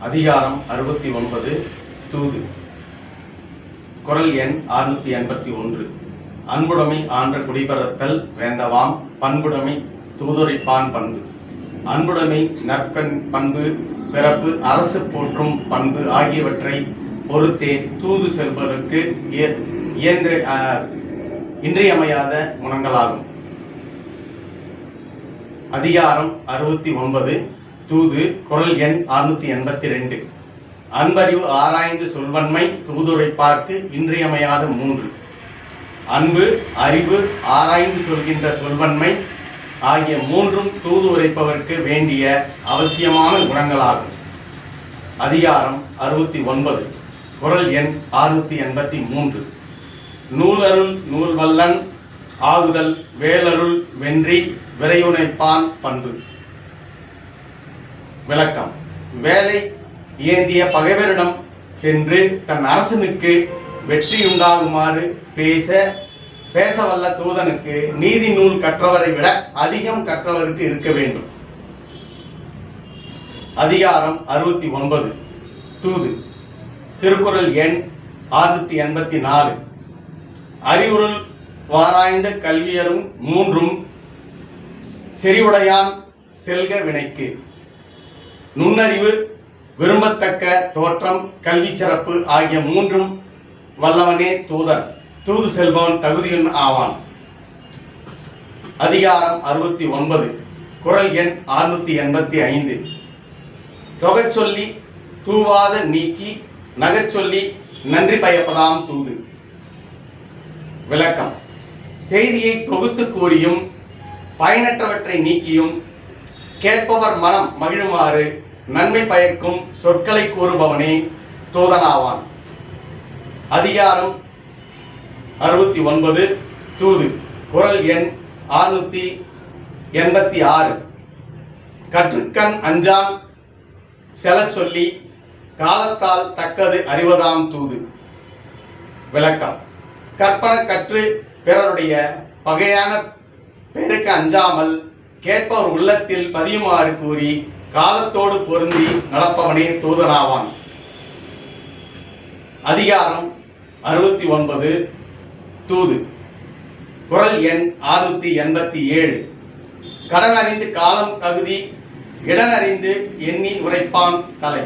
அதிகாரம் அறுபத்தி ஒன்பது தூது. குரல் எண் அறுநூத்தி எண்பத்தி ஒன்று. அன்புடைமை ஆன்ற குடிபரத்தல் வேந்தவாம் பண்புடைமை தூதுரைப்பான் பண்பு. அன்புடைமை நற்கண் பண்பு பிறப்பு அரசு போற்றும் பண்பு ஆகியவற்றை பொறுத்தே தூது செல்பவருக்கு இய- இயன்ற இன்றியமையாத குணங்களாகும். அதிகாரம் அறுபத்தி ஒன்பது தூது குரல் எண் அறுநூத்தி எண்பத்தி ரெண்டு. அன்பறிவு ஆராய்ந்து சொல்வன்மை தூதுரைப்பார்க்கு இன்றியமையாத மூன்று. அன்பு அறிவு ஆராய்ந்து சொல்கின்ற சொல்வன்மை ஆகிய மூன்றும் தூது உரைப்பவருக்கு வேண்டிய அவசியமான குணங்களாகும். அதிகாரம் அறுபத்தி ஒன்பது. குரல் எண் அறுநூத்தி எண்பத்தி மூன்று. நூலருள் நூல்வல்லன் ஆகுதல் வேலருள் வென்றி விரையுணைப்பான் பண்பு. விளக்கம். வேலை ஏந்திய பகைவரிடம் சென்று தன் அரசனுக்கு வெற்றியுண்டாகுமாறு பேச பேசவல்ல தூதனுக்கு நீதி நூல் கற்றவரை விட அதிகம் கற்றவருக்கு இருக்க வேண்டும். அதிகாரம் அறுபத்தி ஒன்பது. தூது. திருக்குறள் எண் அறுநூத்தி எண்பத்தி நாலு. அறிவுறுள் வாராய்ந்த கல்வியரும் மூன்றும் செறிவுடையான் செல்க வினைக்கு. நுண்ணறிவு விரும்பத்தக்க தோற்றம் கல்வி சிறப்பு ஆகிய மூன்றும் வல்லவனே தூதன். தூது செல்பவன் தகுதியுன் ஆவான். அதிகாரம் அறுபத்தி ஒன்பது. குரல் எண் அறுநூத்தி எண்பத்தி ஐந்து. தொகை சொல்லி தூவாத நீக்கி நகை சொல்லி நன்றி பயப்பதாம் தூது. விளக்கம். செய்தியை தொகுத்து கூறியும் பயனற்றவற்றை நீக்கியும் கேட்பவர் மனம் மகிழுமாறு நன்மை பயக்கும் சொற்களை கூறுபவனே தூதனாவான். அதிகாரம் அறுபத்தி ஒன்பது தூது. குரல் எண் அறுநூத்தி எண்பத்தி ஆறு. கற்றுக்கண் அஞ்சான் செல சொல்லி காலத்தால் தக்கது அறிவதாம் தூது. விளக்கம். கற்பன கற்று பிறருடைய பகையான பெருக்கு அஞ்சாமல் கேட்பவர் உள்ளத்தில் பதியுமாறு கூறி காலத்தோடு பொருந்தி நடப்பவனே தூதனாவான். அதிகாரம் அறுபத்தி ஒன்பது தூது. குரல் எண் அறுநூத்தி எண்பத்தி ஏழு. கடன் அறிந்து காலம் தகுதி இடனறிந்து எண்ணி உரைப்பான் தலை.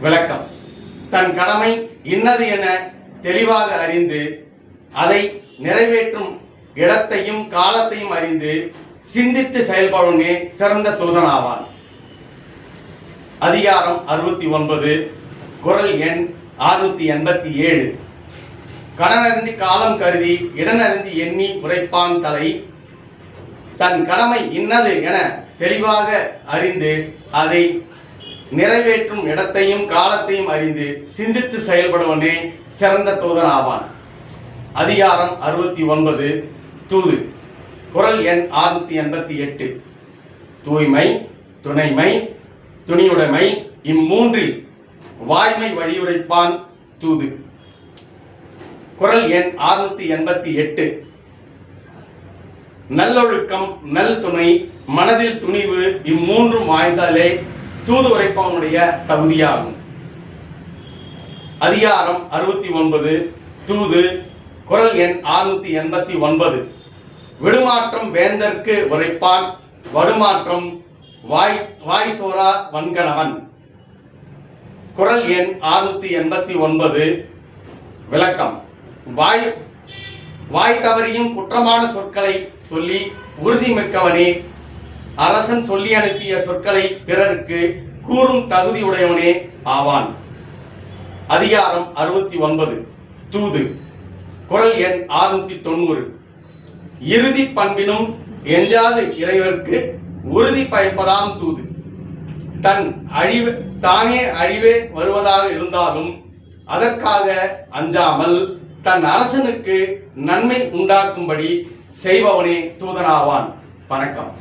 விளக்கம். தன் கடமை இன்னது என தெளிவாக அறிந்து அதை நிறைவேற்றும் இடத்தையும் காலத்தையும் அறிந்து சிந்தித்து செயல்படுவனே சிறந்த தூதனாவான். அதிகாரம் அறுபத்தி ஒன்பது குரல் எண் அறுநூத்தி எண்பத்தி ஏழு. கடனறிந்து காலம் கருதி இடனறிந்து எண்ணி உரைப்பான் தலை தன் கடமை இன்னது என தெளிவாக அறிந்து அதை நிறைவேற்றும் இடத்தையும் காலத்தையும் அறிந்து சிந்தித்து செயல்படுவனே சிறந்த தூதன் ஆவான் அதிகாரம் அறுபத்தி ஒன்பது தூது. குரல் எண் ஆறுநூத்தி எண்பத்தி எட்டு. தூய்மை துணைமை துணியுடைமை இம்மூன்றில் வாய்மை வழியுரைப்பான் தூது. குரல் எண் ஆறுநூத்தி எண்பத்தி எட்டு. நல்லொழுக்கம் நல் துணை மனதில் துணிவு இம்மூன்றும் வாய்ந்தாலே தூது உரைப்பவனுடைய தகுதியாகும். அதிகாரம் அறுபத்தி ஒன்பது. தூது குரல் எண் ஆறுநூத்தி எண்பத்தி ஒன்பது. விடுமாற்றம் வேந்தற்கு உரைப்பான் வடுமாற்றம் வாய் வாய் சோரா வன்கணவன். குரல் எண் ஆறுநூத்தி எண்பத்தி ஒன்பது. விளக்கம். வாய் வாய் தவறியும் குற்றமான சொற்களை சொல்லி உறுதிமிக்கவனே. அரசன் சொல்லி அனுப்பிய சொற்களை பிறருக்கு கூறும் தகுதியுடையவனே ஆவான். அதிகாரம் அறுபத்தி ஒன்பது. தூது. குரல் எண் ஆறுநூத்தி தொண்ணூறு. இறுதி பண்பினும் எஞ்சாது இறைவர்க்கு உறுதி பயப்பதாம் தூது. தன் அழிவு தானே அழிவே வருவதாக இருந்தாலும் அதற்காக அஞ்சாமல் தன் அரசனுக்கு நன்மை உண்டாக்கும்படி செய்பவனே தூதனாவான். வணக்கம்.